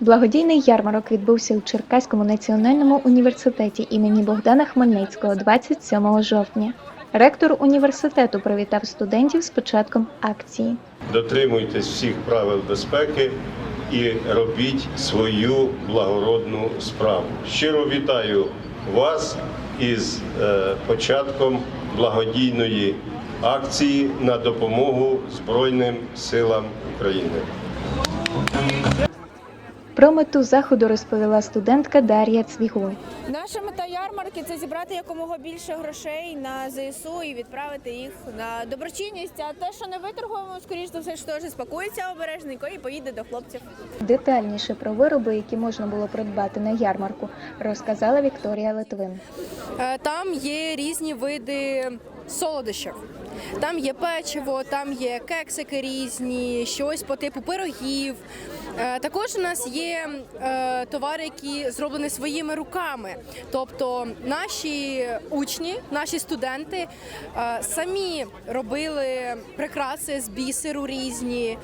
Благодійний ярмарок відбувся у Черкаському національному університеті імені Богдана Хмельницького 27 жовтня. Ректор університету привітав студентів з початком акції. Дотримуйтесь всіх правил безпеки і робіть свою благородну справу. Щиро вітаю вас із е, початком благодійної акції на допомогу Збройним силам України. Про мету заходу розповіла студентка Дар'я Цвігун. Наша мета ярмарки це зібрати якомога більше грошей на ЗСУ і відправити їх на доброчинність. А те, що не виторгуємо, скоріш за все, що теж спакується обережненько і поїде до хлопців. Детальніше про вироби, які можна було придбати на ярмарку, розказала Вікторія Литвин. Е, Там є різні види солодощів. Там є печиво, там є кексики різні, щось по типу пирогів. Е, Також у нас є е, товари, які зроблені своїми руками. Тобто наші учні, наші студенти е, самі робили прикраси з бісеру різні.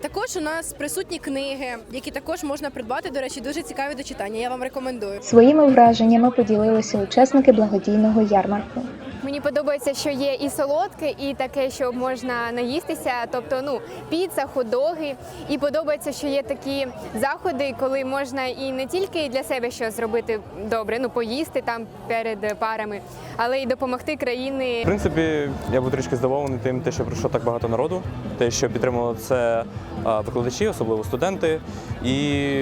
Також у нас присутні книги, які також можна придбати. До речі, дуже цікаві до читання. Я вам рекомендую. Своїми враженнями поділилися учасники благодійного ярмарку. Мені подобається, що є і солодке, і таке, що можна наїстися, тобто ну піца, хот-доги. І подобається, що є такі заходи, коли можна і не тільки для себе щось зробити добре, ну поїсти там перед парами, але й допомогти країни В принципі, я був трішки здивований тим, те, що прийшло так багато народу, те, що підтримували це викладачі, особливо студенти. І,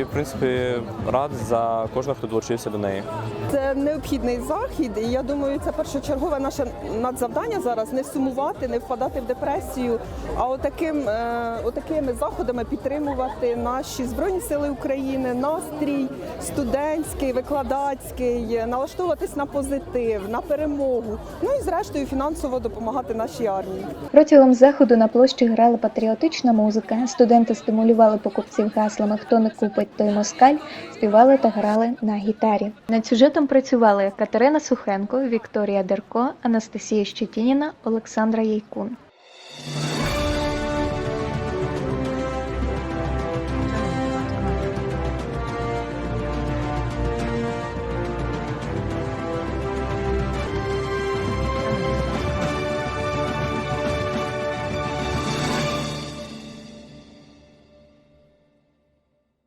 в принципі, рад за кожного, хто долучився до неї. Це необхідний захід, і я думаю, це першочергове наше надзавдання зараз не сумувати, не впадати в депресію, а отаким, е, отакими заходами підтримувати наші збройні сили України, настрій студентський, викладацький, налаштовуватись на позитив, на перемогу. Ну і зрештою фінансово допомагати нашій армії. Протягом заходу на площі грала патріотична музика. Студенти стимулювали покупців гаслами Хто не купить, той москаль, співали та грали на гітарі. Над сюжетом працювали Катерина Сухенко, Вікторія Дерко, Анастасія Щетініна, Олександра Яйкун.